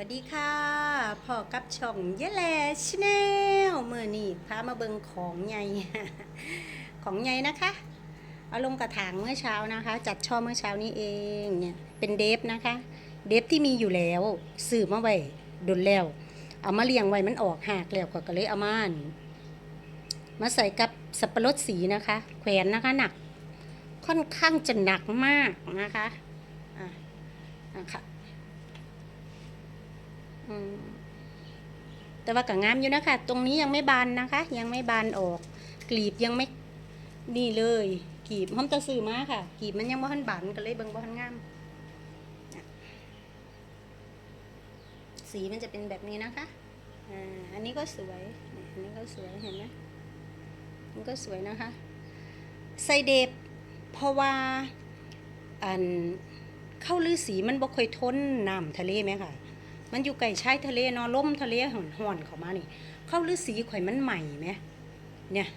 วัสดีค่ะพอกับช่องยะแลชแนลเมื่อนี่พามาเบิงของใหญ่ ของใหญ่นะคะ เอาลงกระถางเมื่อเช้านะคะ จัดช่อเมื่อเช้านี้เองเนี่ยเป็นเดฟนะคะ เดฟที่มีอยู่แล้วสืบมาไว้ดนแล้ว เอามาเลี้ยงไว้มันออกหักแล้วก็เลยเอามานมาใส่กับสับปะรดสีนะคะ แขวนนะคะหนัก ค่อนข้างจะหนักมากนะคะอะนะคะ แต่ว่าก็งามอยู่นะคะ ตรงนี้ยังไม่บานนะคะ ยังไม่บานออก กลีบยังไม่นี่เลยกลีบห้อมจะซื้อมาค่ะกลีบมันยังบ่ทันบานก็เลยเบิ่งบ่ทันงามสีมันจะเป็นแบบนี้นะคะอ่าอันนี้ก็สวยอันนี้ก็สวยเห็นไหมมันก็สวยนะคะไซเดบเพราะว่าอันเข้าลือสีมันบ่ค่อยทนน้ำทะเลไหมค่ะ มันอยู่ใกล้ชายทะเลเนาะล่มทะเลห่อนห่อนเขามานี่เข้าฤาษีข่อยมันใหม่ไหมเนี่ย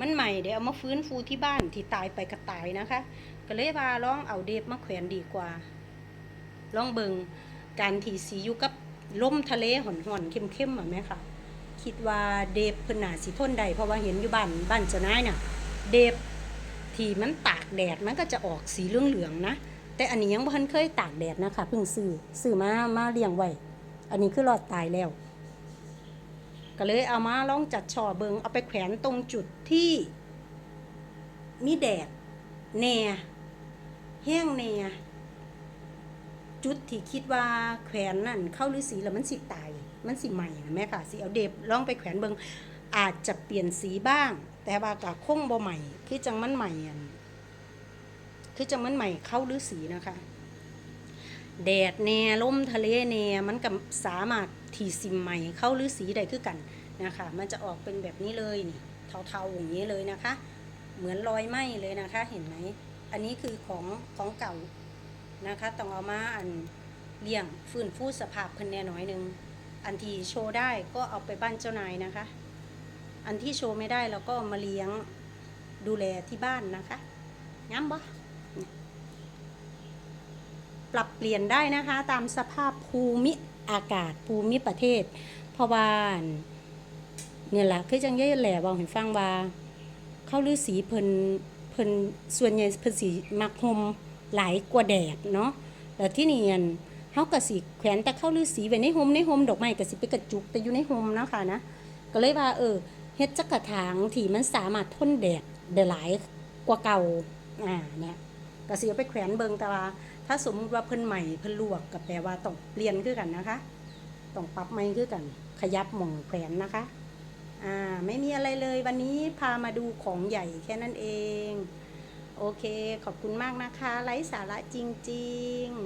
มันใหม่เดี๋ยวเอามาฟื้นฟูที่บ้านที่ตายไปก็ตายนะคะ ก็เลยว่าลองเอาเดบมาแขวนดีกว่า ลองเบิงการที่สีอยู่กับล่มทะเลห่อนห่อนๆเข้มๆอะแม่ค่ะคิดว่าเดบเพิ่นน่าสิทนได้เพราะว่าเห็นอยู่บ้านบ้านเจ้านายน่ะ เดบที่มันตากแดดมันก็จะออกสีเหลืองๆนะ แต่อันนี้ยังบ่ทันเคยตากแดดนะคะเพิ่งซื้อซื้อมามาเลี้ยงไว้อันนี้คือรอดตายแล้ว ก็เลยเอามาลองจัดช่อเบิงเอาไปแขวนตรงจุดที่ มีแดดแน่แห้งแน่จุดที่คิดว่าแขวนนั่นเข้าฤาษีแล้วมันสิตาย มันสิใหม่นะแม่ค่ะสิเอาเดบลองไปแขวนเบิงอาจจะเปลี่ยนสีบ้าง แต่ว่าก็คงบ่ใหม่คือจังมันใหม่อัน คือจะมันใหม่เข้าฤาษีนะคะ แดดแน่ลมทะเลแน่มันก็สามารถทีสิมใหม่เข้าฤาษีได้คือกันนะคะ มันจะออกเป็นแบบนี้เลยนี่เทาๆอย่างนี้เลยนะคะ เหมือนรอยไหม้เลยนะคะ เห็นไหมอันนี้คือของของเก่านะคะต้องเอามาอันเลี้ยงฟื้นฟูสภาพเพิ่นแน่น้อยนึงอันที่โชว์ได้ก็เอาไปบ้านเจ้านายนะคะ อันที่โชว์ไม่ได้เราก็มาเลี้ยงดูแลที่บ้านนะคะง้ำบ่ ปรับเปลี่ยนได้นะคะตามสภาพภูมิอากาศภูมิประเทศ เพราะว่าเนี่ยแหละคือจังเย่แหล่บอกให้ฟังว่า เข้าฤาษีเพิ่นเพิ่นส่วนใหญ่เพิ่นสีมักหมหลายกว่าแดดเนาะแล้วที่นี่อันเฮาก็สิแขวนแต่เข้าฤาษีไว้ในห่มในห่มดอกไม้ก็สิไปกระจุกแต่อยู่ในห่มเนาะค่ะนะก็เลยว่าเออเฮ็ดจักกระถางที่มันสามารถทนแดดได้หลายกว่าเก่าอ่าเนี่ย ก็สิเอาไปแขวนเบิงแต่ว่า ถ้าสมมติว่าเพิ่นใหม่เพิ่นลวกก็แปลว่าต้องเปลี่ยนคือกันนะคะ ต้องปรับใหม่คือกัน ขยับหม่องแขวนนะคะอ่าไม่มีอะไรเลยวันนี้พามาดูของใหญ่แค่นั้นเอง โอเค ขอบคุณมากนะคะไร้สาระจริง ๆ